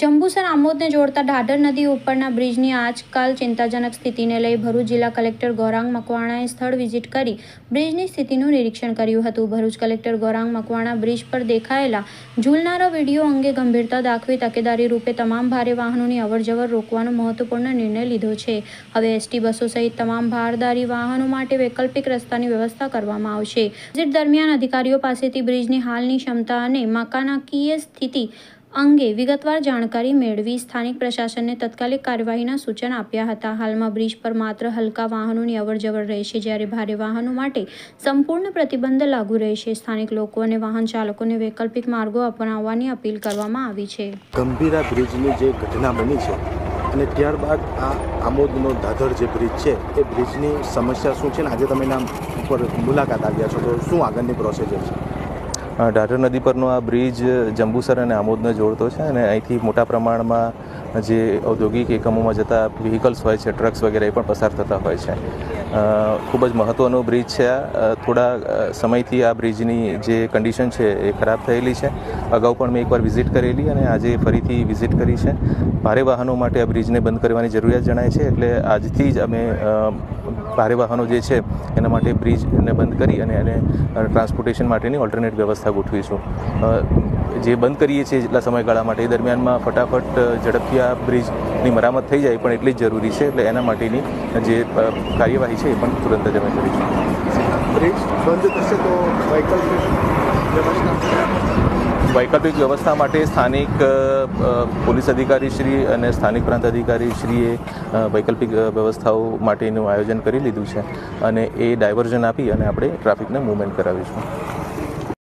જંબુસર આમોદને જોડતા ઢાઢર નદી ઉપરના બ્રિજની આજકાલ ચિંતાજનક સ્થિતિને લઈ ભરૂચ જિલ્લા કલેક્ટર ગૌરાંગ મકવાણાએ સ્થળ વિઝિટ કરી બ્રિજની સ્થિતિનું નિરીક્ષણ કર્યું હતું. ભરૂચ કલેક્ટર ગૌરાંગ મકવાણા બ્રિજ પર દેખાયેલા ઝૂલનારા વીડિયો અંગે ગંભીરતા દાખવી તકેદારી રૂપે તમામ ભારે વાહનોની અવરજવર રોકવાનો મહત્વપૂર્ણ નિર્ણય લીધો છે. હવે એસટી બસો સહિત તમામ ભારદારી વાહનો માટે વૈકલ્પિક રસ્તાની વ્યવસ્થા કરવામાં આવશે. વિઝિટ દરમિયાન અધિકારીઓ પાસેથી બ્રિજની હાલની ક્ષમતા અને મકાનાકીય સ્થિતિ અંગે વિગતવાર જાણકારી મેળવી સ્થાનિક પ્રશાસનને તત્કાલિક કાર્યવાહીના સૂચન આપ્યા હતા. હાલમાં બ્રિજ પર માત્ર હલકા વાહનોની અવરજવર રહેશે, જ્યારે ભારે વાહનો માટે સંપૂર્ણ પ્રતિબંધ લાગુ રહેશે. સ્થાનિક લોકો અને વાહન ચાલકોને વૈકલ્પિક માર્ગો અપનાવવાની અપીલ કરવામાં આવી છે. ગંભીરા બ્રિજની જે ઘટના બની છે અને ત્યારબાદ આ આમોદનો દાદર જે બ્રિજ છે, એ બ્રિજની સમસ્યા શું છે? આજે તમે એના ઉપર મુલાકાત આવ્યા છો, તો શું આગળની પ્રોસેજર છે? ઢાઢર નદી પરનો આ બ્રિજ જંબુસર અને આમોદને જોડતો છે અને અહીંથી મોટા પ્રમાણમાં જે ઔદ્યોગિક એકમોમાં જતા વ્હીકલ્સ હોય છે ટ્રક્સ વગેરે પણ પસાર થતા હોય છે. ખૂબ જ મહત્ત્વનો બ્રિજ છે આ. થોડા સમયથી આ બ્રિજની જે કન્ડિશન છે એ ખરાબ થયેલી છે. અગાઉ પણ મેં એકવાર વિઝિટ કરેલી અને આજે ફરીથી વિઝિટ કરી છે. ભારે વાહનો માટે આ બ્રિજને બંધ કરવાની જરૂરિયાત જણાય છે, એટલે આજથી જ અમે ભારે વાહનો જે છે એના માટે બ્રિજને બંધ કરી અને એને ટ્રાન્સપોર્ટેશન માટેની ઓલ્ટરનેટ વ્યવસ્થા ગોઠવીશું. જે બંધ કરીએ છીએ જેટલા સમયગાળા માટે એ દરમિયાનમાં ફટાફટ ઝડપથી આ બ્રિજની મરામત થઈ જાય પણ એટલી જ જરૂરી છે. એટલે એના માટેની જે કાર્યવાહી છે એ પણ તુરંત જ અમે કરીશું. બ્રિજ બંધ થશે તો વૈકલ્પિક વ્યવસ્થા? વૈકલ્પિક વ્યવસ્થા માટે સ્થાનિક પોલીસ અધિકારી શ્રી અને સ્થાનિક પ્રાંત અધિકારી શ્રીએ વૈકલ્પિક વ્યવસ્થાઓ માટેનું આયોજન કરી લીધું છે. અને એ ડાયવર્ઝન આપી અને આપણે ટ્રાફિકને મૂવમેન્ટ કરાવીશું.